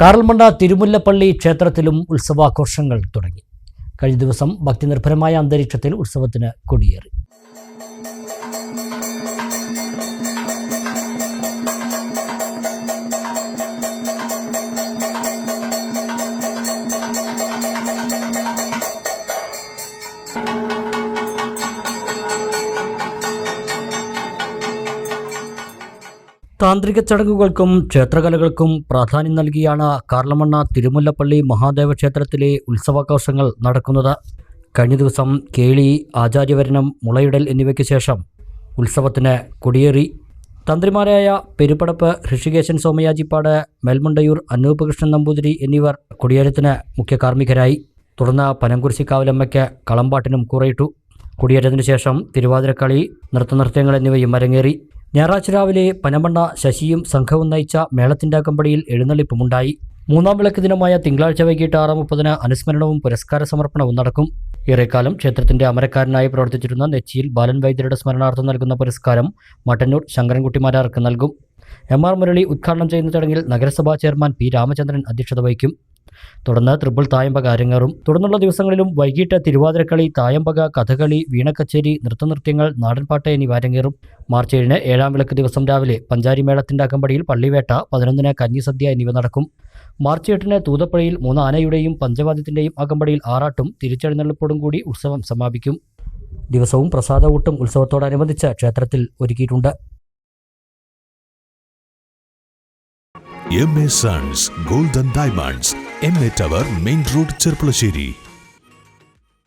കാറൽമണ്ണ തിരുമുല്ലപ്പള്ളി ക്ഷേത്രത്തിലും ഉത്സവാഘോഷങ്ങൾ തുടങ്ങി. കഴിഞ്ഞ ദിവസം ഭക്തിനിർഭരമായ അന്തരീക്ഷത്തിൽ ഉത്സവത്തിന് കൊടിയേറി. താന്ത്രിക ചടങ്ങുകൾക്കും ക്ഷേത്രകലകൾക്കും പ്രാധാന്യം നൽകിയാണ് കാർലമണ്ണ തിരുമുല്ലപ്പള്ളി മഹാദേവ ക്ഷേത്രത്തിലെ ഉത്സവാഘോഷങ്ങൾ നടക്കുന്നത്. കഴിഞ്ഞ ദിവസം കേളി ആചാര്യവരണം മുളയിടൽ എന്നിവയ്ക്ക് ശേഷം ഉത്സവത്തിന് കൊടിയേറി. തന്ത്രിമാരായ പെരുപ്പടപ്പ് ഋഷികേശൻ സോമയാജിപ്പാട് മേൽമുണ്ടയൂർ അനൂപ് കൃഷ്ണൻ നമ്പൂതിരി എന്നിവർ കൊടിയേറ്റത്തിന് മുഖ്യ കാർമ്മികരായി. തുടർന്ന് പനംകുരിശിക്കാവിലമ്മയ്ക്ക് കളമ്പാട്ടിനും കൂറയിട്ടു. കൊടിയേറ്റത്തിന് ശേഷം തിരുവാതിരക്കളി നൃത്തനൃത്യങ്ങൾ എന്നിവയും അരങ്ങേറി. ഞായറാഴ്ച രാവിലെ പനമണ്ണ ശശിയും സംഘവും നയിച്ച മേളത്തിന്റെ അകമ്പടിയിൽ എഴുന്നള്ളിപ്പുമുണ്ടായി. മൂന്നാം വിളക്ക് ദിനമായ തിങ്കളാഴ്ച വൈകിട്ട് ആറ് മുപ്പതിന് അനുസ്മരണവും പുരസ്കാര സമർപ്പണവും നടക്കും. ഏറെക്കാലം ക്ഷേത്രത്തിന്റെ അമരക്കാരനായി പ്രവർത്തിച്ചിരുന്ന നെച്ചിയിൽ ബാലൻ വൈദ്യരുടെ സ്മരണാർത്ഥം നൽകുന്ന പുരസ്കാരം മട്ടന്നൂർ ശങ്കരൻകുട്ടിമാരാർക്ക് നൽകും. എം ആർ മുരളി ഉദ്ഘാടനം ചെയ്യുന്ന ചടങ്ങിൽ നഗരസഭാ ചെയർമാൻ പി രാമചന്ദ്രൻ അധ്യക്ഷത വഹിക്കും. തുടർന്ന് ട്രിപ്പിൾ തായമ്പക അരങ്ങേറും. തുടർന്നുള്ള ദിവസങ്ങളിലും വൈകിട്ട് തിരുവാതിരക്കളി തായമ്പക കഥകളി വീണക്കച്ചേരി നൃത്തനൃത്യങ്ങൾ നാടൻപാട്ട് എന്നിവ അരങ്ങേറും. മാർച്ച് ഏഴിന് ഏഴാം വിളക്ക് ദിവസം രാവിലെ പഞ്ചാരി മേളത്തിന്റെ അകമ്പടിയിൽ പള്ളിവേട്ട പതിനൊന്നിന് കഞ്ഞിസദ്യ എന്നിവ നടക്കും. മാർച്ച് എട്ടിന് തൂതപ്പുഴയിൽ മൂന്ന് ആനയുടെയും പഞ്ചവാദ്യത്തിന്റെയും അകമ്പടിയിൽ ആറാട്ടും തിരിച്ചെഴുന്നള്ളിപ്പോടും കൂടി ഉത്സവം സമാപിക്കും. ദിവസവും പ്രസാദകൂട്ടും ഉത്സവത്തോടനുബന്ധിച്ച് ക്ഷേത്രത്തിൽ ഒരുക്കിയിട്ടുണ്ട്. M A sons golden diamonds M A tower main road Cherpulassery